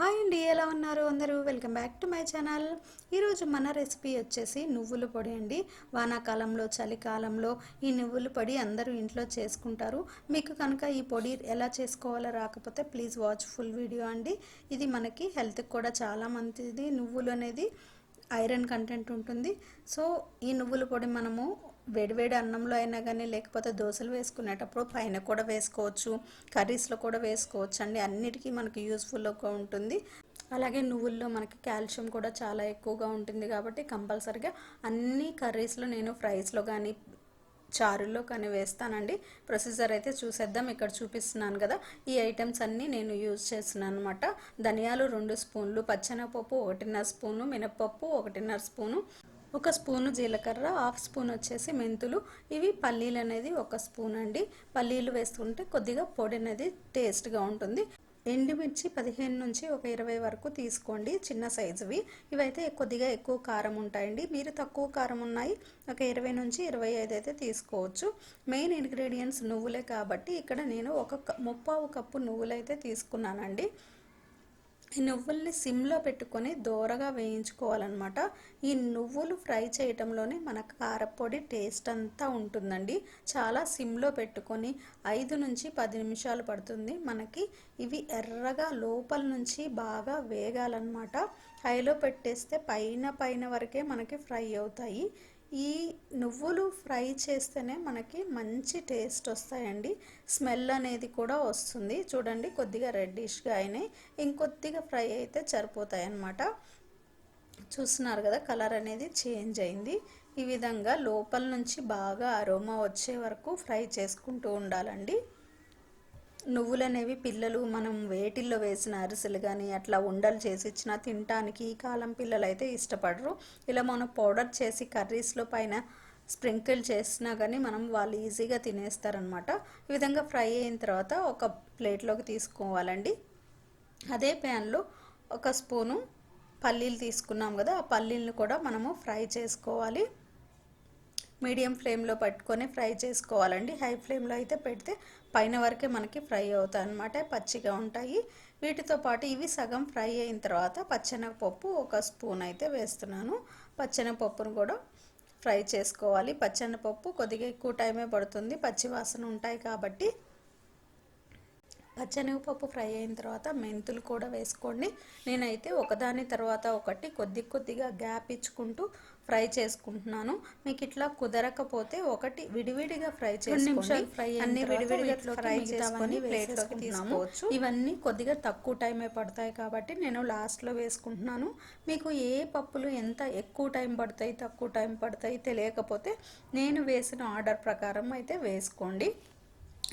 Hi అండి ఎలా ఉన్నారు అందరూ? Welcome back to my channel. ఈరోజు మన రెసిపీ వచ్చేసి నువ్వుల పొడి అండి. వానాకాలంలో చలికాలంలో ఈ నువ్వుల పొడి అందరూ ఇంట్లో చేసుకుంటారు. మీకు కనుక ఈ పొడి ఎలా చేసుకోవాలో రాకపోతే ప్లీజ్ వాచ్ ఫుల్ వీడియో అండి. ఇది మనకి హెల్త్కి కూడా చాలా మంచిది. నువ్వులు అనేది ఐరన్ కంటెంట్ ఉంటుంది. సో ఈ నువ్వుల పొడి మనము వేడివేడి అన్నంలో అయినా కానీ లేకపోతే దోశలు వేసుకునేటప్పుడు పైన కూడా వేసుకోవచ్చు కర్రీస్లో కూడా వేసుకోవచ్చు అండి అన్నిటికీ మనకి యూస్ఫుల్గా ఉంటుంది. అలాగే నువ్వుల్లో మనకి కాల్షియం కూడా చాలా ఎక్కువగా ఉంటుంది కాబట్టి కంపల్సరిగా అన్ని కర్రీస్లో నేను ఫ్రైస్లో కానీ చారులో కానీ వేస్తానండి. ప్రొసీజర్ అయితే చూసేద్దాం. ఇక్కడ చూపిస్తున్నాను కదా. ఈ ఐటమ్స్ అన్నీ నేను యూజ్ చేస్తున్నాను అనమాట ధనియాలు రెండు స్పూన్లు పచ్చెనపప్పు ఒకటిన్నర స్పూను మినప్పప్పు ఒకటిన్నర స్పూను ఒక స్పూను జీలకర్ర హాఫ్ స్పూన్ వచ్చేసి మెంతులు. ఇవి పల్లీలు అనేది ఒక స్పూన్ అండి. పల్లీలు వేసుకుంటే కొద్దిగా పొడి అనేది టేస్ట్గా ఉంటుంది. ఎండుమిర్చి పదిహేను నుంచి ఒక ఇరవై వరకు తీసుకోండి చిన్న సైజువి. ఇవైతే కొద్దిగా ఎక్కువ కారం ఉంటాయండి. మీరు తక్కువ కారం ఉన్నాయి ఒక ఇరవై నుంచి ఇరవై ఐదు అయితే తీసుకోవచ్చు. మెయిన్ ఇంగ్రీడియంట్స్ నువ్వులే కాబట్టి ఇక్కడ నేను ఒక ముప్పావు కప్పు నువ్వులైతే తీసుకున్నానండి. ఈ నువ్వుల్ని సిమ్లో పెట్టుకొని దోరగా వేయించుకోవాలన్నమాట. ఈ నువ్వులు ఫ్రై చేయటంలోనే మన కారపొడి టేస్ట్ అంతా ఉంటుందండి. చాలా సిమ్లో పెట్టుకొని ఐదు నుంచి పది నిమిషాలు పడుతుంది. మనకి ఇవి ఎర్రగా లోపల నుంచి బాగా వేగాలన్నమాట. హైలో పెట్టేస్తే పైన పైన వరకే మనకి ఫ్రై అవుతాయి. ఈ నువ్వులు ఫ్రై చేస్తేనే మనకి మంచి టేస్ట్ వస్తాయండి. స్మెల్ అనేది కూడా వస్తుంది. చూడండి కొద్దిగా రెడ్డిష్గా అయినాయి. ఇంకొద్దిగా ఫ్రై అయితే సరిపోతాయి అన్నమాట చూస్తున్నారు కదా కలర్ అనేది చేంజ్ అయింది. ఈ విధంగా లోపల నుంచి బాగా అరోమా వచ్చే వరకు ఫ్రై చేసుకుంటూ ఉండాలండి. నువ్వులు అనేవి పిల్లలు మనం వేటిల్లో వేసిన అరిసెలు కానీ అట్లా ఉండలు చేసి ఇచ్చినా తినటానికి ఈ కాలం పిల్లలు అయితే ఇష్టపడరు. ఇలా మనం పౌడర్ చేసి కర్రీస్లో పైన స్ప్రింకిల్ చేసినా కానీ మనం వాళ్ళు ఈజీగా తినేస్తారనమాట. ఈ విధంగా ఫ్రై అయిన తర్వాత ఒక ప్లేట్లోకి తీసుకోవాలండి. అదే ప్యాన్లో ఒక స్పూను పల్లీలు తీసుకున్నాం కదా ఆ పల్లీలను కూడా మనము ఫ్రై చేసుకోవాలి. మీడియం ఫ్లేమ్లో పట్టుకొని ఫ్రై చేసుకోవాలండి. హై ఫ్లేమ్లో అయితే పెడితే పైన వరకే మనకి ఫ్రై అవుతాయి అన్నమాట. పచ్చిగా ఉంటాయి. వీటితో పాటు ఇవి సగం ఫ్రై అయిన తర్వాత పచ్చెనగపప్పు ఒక స్పూన్ అయితే వేస్తున్నాను. పచ్చెనగపప్పును కూడా ఫ్రై చేసుకోవాలి. పచ్చెనగపప్పు కొద్దిగా ఎక్కువ టైమే పడుతుంది. పచ్చి వాసన ఉంటాయి కాబట్టి పచ్చెనగపప్పు ఫ్రై అయిన తర్వాత మెంతులు కూడా వేసుకోండి. నేనైతే ఒకదాని తర్వాత ఒకటి కొద్ది కొద్దిగా గ్యాప్ ఇచ్చుకుంటూ ఫ్రై చేసుకుంటున్నాను. మీకు ఇట్లా కుదరకపోతే ఒకటి విడివిడిగా ఫ్రై చేసుకోండి ఫ్రై అన్ని విడివిడిగా ఫ్రై చేసుకొని ప్లేట్లోకి తీసుకోవచ్చు. ఇవన్నీ కొద్దిగా తక్కువ టైమే పడతాయి కాబట్టి నేను లాస్ట్లో వేసుకుంటున్నాను. మీకు ఏ పప్పులు ఎంత ఎక్కువ టైం పడతాయి తక్కువ టైం పడతాయి తెలియకపోతే నేను వేసిన ఆర్డర్ ప్రకారం అయితే వేసుకోండి.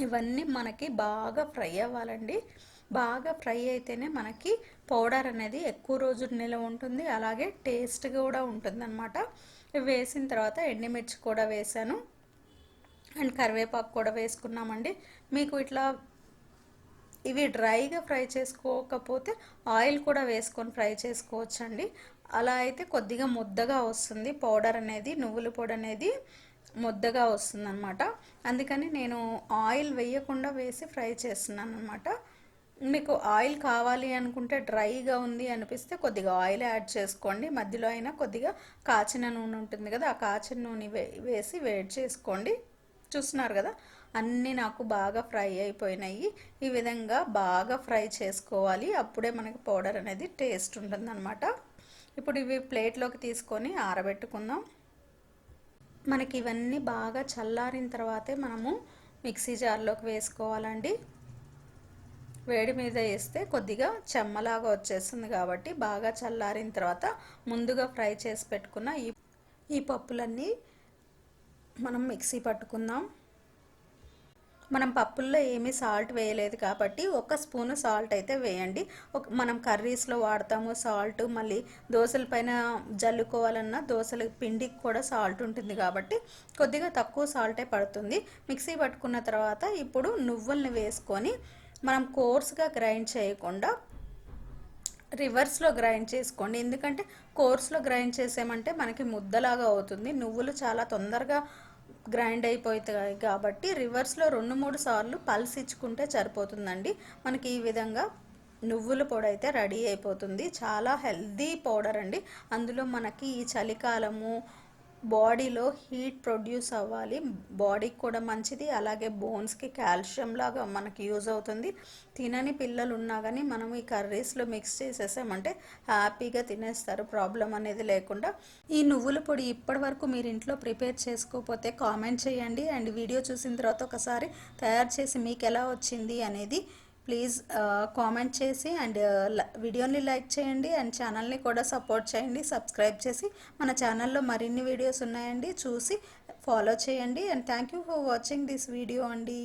ఇవన్నీ మనకి బాగా ఫ్రై అవ్వాలండి. బాగా ఫ్రై అయితేనే మనకి పౌడర్ అనేది ఎక్కువ రోజులు నిలవ ఉంటుంది. అలాగే టేస్ట్ కూడా ఉంటుంది అనమాట వేసిన తర్వాత ఎండుమిర్చి కూడా వేసాను. అండ్ కరివేపాకు కూడా వేసుకున్నామండి. మీకు ఇట్లా ఇవి డ్రైగా ఫ్రై చేసుకోకపోతే ఆయిల్ కూడా వేసుకొని ఫ్రై చేసుకోవచ్చండి. అలా అయితే కొద్దిగా ముద్దగా వస్తుంది. పౌడర్ అనేది నువ్వుల పొడి అనేది ముద్దగా వస్తుంది అనమాట అందుకని నేను ఆయిల్ వేయకుండా వేసి ఫ్రై చేస్తున్నాను అనమాట మీకు ఆయిల్ కావాలి అనుకుంటే డ్రైగా ఉంది అనిపిస్తే కొద్దిగా ఆయిల్ యాడ్ చేసుకోండి. మధ్యలో అయినా కొద్దిగా కాచిన నూనె ఉంటుంది కదా ఆ కాచిన నూనె వే వేసి వేడి చేసుకోండి. చూస్తున్నారు కదా అన్నీ నాకు బాగా ఫ్రై అయిపోయినాయి. ఈ విధంగా బాగా ఫ్రై చేసుకోవాలి. అప్పుడే మనకి పౌడర్ అనేది టేస్ట్ ఉంటుందన్నమాట. ఇప్పుడు ఇవి ప్లేట్లోకి తీసుకొని ఆరబెట్టుకుందాం. మనకి ఇవన్నీ బాగా చల్లారిన తర్వాతే మనము మిక్సీ జార్లోకి వేసుకోవాలండి. వేడి మీద వేస్తే కొద్దిగా చెమ్మలాగా వచ్చేస్తుంది కాబట్టి బాగా చల్లారిన తర్వాత ముందుగా ఫ్రై చేసి పెట్టుకున్న ఈ ఈ పప్పులన్నీ మనం మిక్సీ పట్టుకుందాం. మనం పప్పుల్లో ఏమీ సాల్ట్ వేయలేదు కాబట్టి ఒక స్పూను సాల్ట్ అయితే వేయండి. ఒక మనం కర్రీస్లో వాడతాము సాల్ట్ మళ్ళీ దోశల పైన జల్లుకోవాలన్నా దోశల పిండికి కూడా సాల్ట్ ఉంటుంది కాబట్టి కొద్దిగా తక్కువ సాల్టే పడుతుంది. మిక్సీ పట్టుకున్న తర్వాత ఇప్పుడు నువ్వుల్ని వేసుకొని మనం కోర్స్గా గ్రైండ్ చేయకుండా రివర్స్లో గ్రైండ్ చేసుకోండి. ఎందుకంటే కోర్స్లో గ్రైండ్ చేసామంటే మనకి ముద్దలాగా అవుతుంది. నువ్వులు చాలా తొందరగా గ్రైండ్ అయిపోతాయి కాబట్టి రివర్స్లో రెండు మూడు సార్లు పల్స్ ఇచ్చుకుంటే సరిపోతుందండి. మనకి ఈ విధంగా నువ్వుల పొడి అయితే రెడీ అయిపోతుంది. చాలా హెల్దీ పౌడర్ అండి. అందులో మనకి ఈ చలికాలము బాడీలో హీట్ ప్రొడ్యూస్ అవ్వాలి. బాడీకి కూడా మంచిది. అలాగే బోన్స్కి కాల్షియం లాగా మనకి యూజ్ అవుతుంది. తినని పిల్లలు ఉన్నా కానీ మనం ఈ కర్రీస్లో మిక్స్ చేసేసామంటే హ్యాపీగా తినేస్తారు. ప్రాబ్లం అనేది లేకుండా. ఈ నువ్వుల పొడి ఇప్పటి వరకు మీరు ఇంట్లో ప్రిపేర్ చేసుకోకపోతే కామెంట్ చేయండి. అండ్ వీడియో చూసిన తర్వాత ఒకసారి తయారు చేసి మీకు ఎలా వచ్చింది అనేది ప్లీజ్ కామెంట్ చేసి అండ్ వీడియోని లైక్ చేయండి అండ్ ఛానల్ని కూడా సపోర్ట్ చేయండి సబ్స్క్రైబ్ చేసి మన ఛానల్లో మరిన్ని వీడియోస్ ఉన్నాయండి చూసి ఫాలో చేయండి and thank you for watching this video అండి.